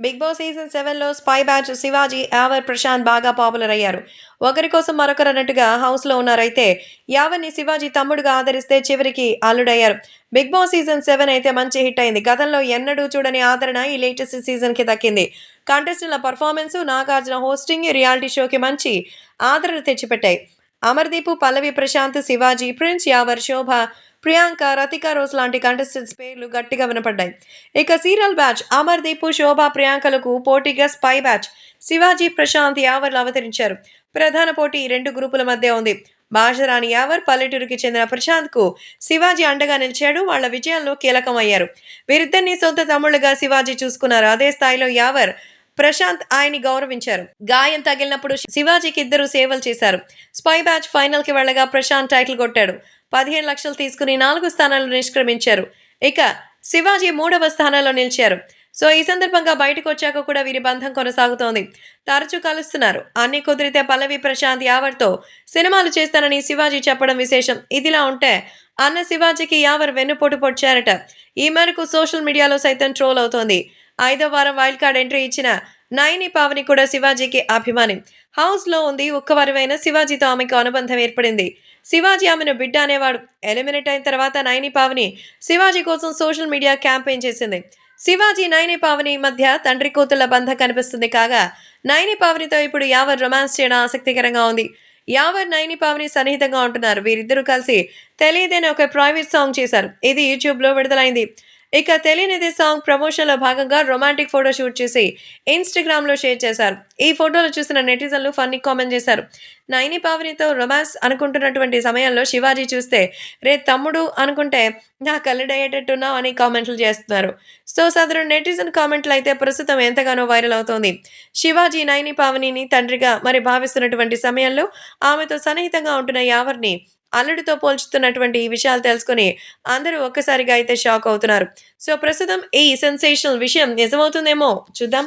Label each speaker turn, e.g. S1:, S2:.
S1: Big boss season సెవెన్లో spy batch Shivaji Yawar Prashanth బాగా popular అయ్యారు. ఒకరి కోసం మరొకరు అన్నట్టుగా హౌస్లో ఉన్నారైతే యావర్ని శివాజీ తమ్ముడుగా ఆదరిస్తే చివరికి అల్లుడయ్యారు. బిగ్ బాస్ సీజన్ సెవెన్ అయితే మంచి హిట్ అయింది. గతంలో ఎన్నడూ చూడని ఆదరణ ఈ లేటెస్ట్ సీజన్కి దక్కింది. కంటెస్టెంట్ల పర్ఫార్మెన్స్ నాగార్జున హోస్టింగ్ రియాలిటీ షోకి మంచి ఆదరణ తెచ్చిపెట్టాయి. అమర్దీప్ పల్లవి ప్రశాంత్ శివాజీ ప్రిన్స్ యావర్ శోభ ప్రియాంక రతిక రోజ్ లాంటి కంటెస్టెంట్స్ పేర్లు గట్టిగా వినపడ్డాయి. ఇక సీరియల్ బ్యాచ్ అమర్దీప్ శోభ ప్రియాంకలకు పోటీగా స్పై బ్యాచ్ శివాజీ ప్రశాంత్ యావర్లు అవతరించారు. ప్రధాన పోటీ రెండు గ్రూపుల మధ్య ఉంది. బాజరాని యావర్ పల్లెటూరుకి చెందిన ప్రశాంత్కు శివాజీ అండగా నిలిచాడు. వాళ్ళ విజయంలో కీలకమయ్యారు. వీరిద్దరిని సొంత తమ్ముళ్ళుగా శివాజీ చూసుకున్నారు. అదే స్థాయిలో యావర్ ప్రశాంత్ ఆయన్ని గౌరవించారు. గాయం తగిలినప్పుడు శివాజీకి ఇద్దరు సేవలు చేశారు. స్పై బ్యాచ్ ఫైనల్కి వెళ్ళగా ప్రశాంత్ టైటిల్ కొట్టాడు. పదిహేను లక్షలు తీసుకుని నాలుగు స్థానాల్లో నిష్క్రమించారు. ఇక శివాజీ మూడవ స్థానంలో నిలిచారు. సో ఈ సందర్భంగా బయటకు వచ్చాక కూడా వీరి బంధం కొనసాగుతోంది. తరచూ కలుస్తున్నారు. అన్ని కుదిరితే పల్లవి ప్రశాంత్ యావర్తో సినిమాలు చేస్తానని శివాజీ చెప్పడం విశేషం. ఇదిలా ఉంటే అన్న శివాజీకి యావర్ వెన్నుపోటు పొడిచారట. ఈ మేరకు సోషల్ మీడియాలో సైతం ట్రోల్ అవుతోంది. ఐదో వారం వైల్డ్ కార్డ్ ఎంట్రీ ఇచ్చిన నయని పావని కూడా శివాజీకి అభిమాని. హౌస్లో ఉంది ఒక్కవారమైన శివాజీతో ఆమెకు అనుబంధం ఏర్పడింది. శివాజీ ఆమెను బిడ్డ అనేవాడు. ఎలిమినేట్ అయిన తర్వాత నయని పావని శివాజీ కోసం సోషల్ మీడియా క్యాంపెయిన్ చేసింది. శివాజీ నయని పావని మధ్య తండ్రి కూతుళ్ళ బంధం కనిపిస్తుంది కాగా నయని పావనితో ఇప్పుడు యావర్ రొమాన్స్ చేయడం ఆసక్తికరంగా ఉంది. యావర్ నయని పావని సన్నిహితంగా ఉంటున్నారు. వీరిద్దరూ కలిసి తెలియదని ఒక ప్రైవేట్ సాంగ్ చేశారు. ఇది యూట్యూబ్లో విడుదలైంది. ఇక తెలియనిది సాంగ్ ప్రమోషన్లో భాగంగా రొమాంటిక్ ఫోటో షూట్ చేసి ఇన్స్టాగ్రామ్లో షేర్ చేశారు. ఈ ఫోటోలు చూసిన నెటిజన్లు ఫన్నీ కామెంట్ చేశారు. నైని పావనితో రొమాన్స్ అనుకుంటున్నటువంటి సమయంలో శివాజీ చూస్తే రే తమ్ముడు అనుకుంటే నా కళ్ళడయ్యేటట్టున్నావు అని కామెంట్లు చేస్తున్నారు. సో సదరు నెటిజన్ కామెంట్లు అయితే ప్రస్తుతం ఎంతగానో వైరల్ అవుతోంది. శివాజీ నైని పావనిని తండ్రిగా మరి భావిస్తున్నటువంటి సమయంలో ఆమెతో సన్నిహితంగా ఉంటున్న యావర్ని అల్లుడితో పోల్చుతున్నటువంటి ఈ విషయాలు తెలుసుకొని అందరూ ఒక్కసారిగా అయితే షాక్ అవుతున్నారు. సో ప్రస్తుతం ఈ సెన్సేషనల్ విషయం నిజమవుతుందేమో చూద్దాం.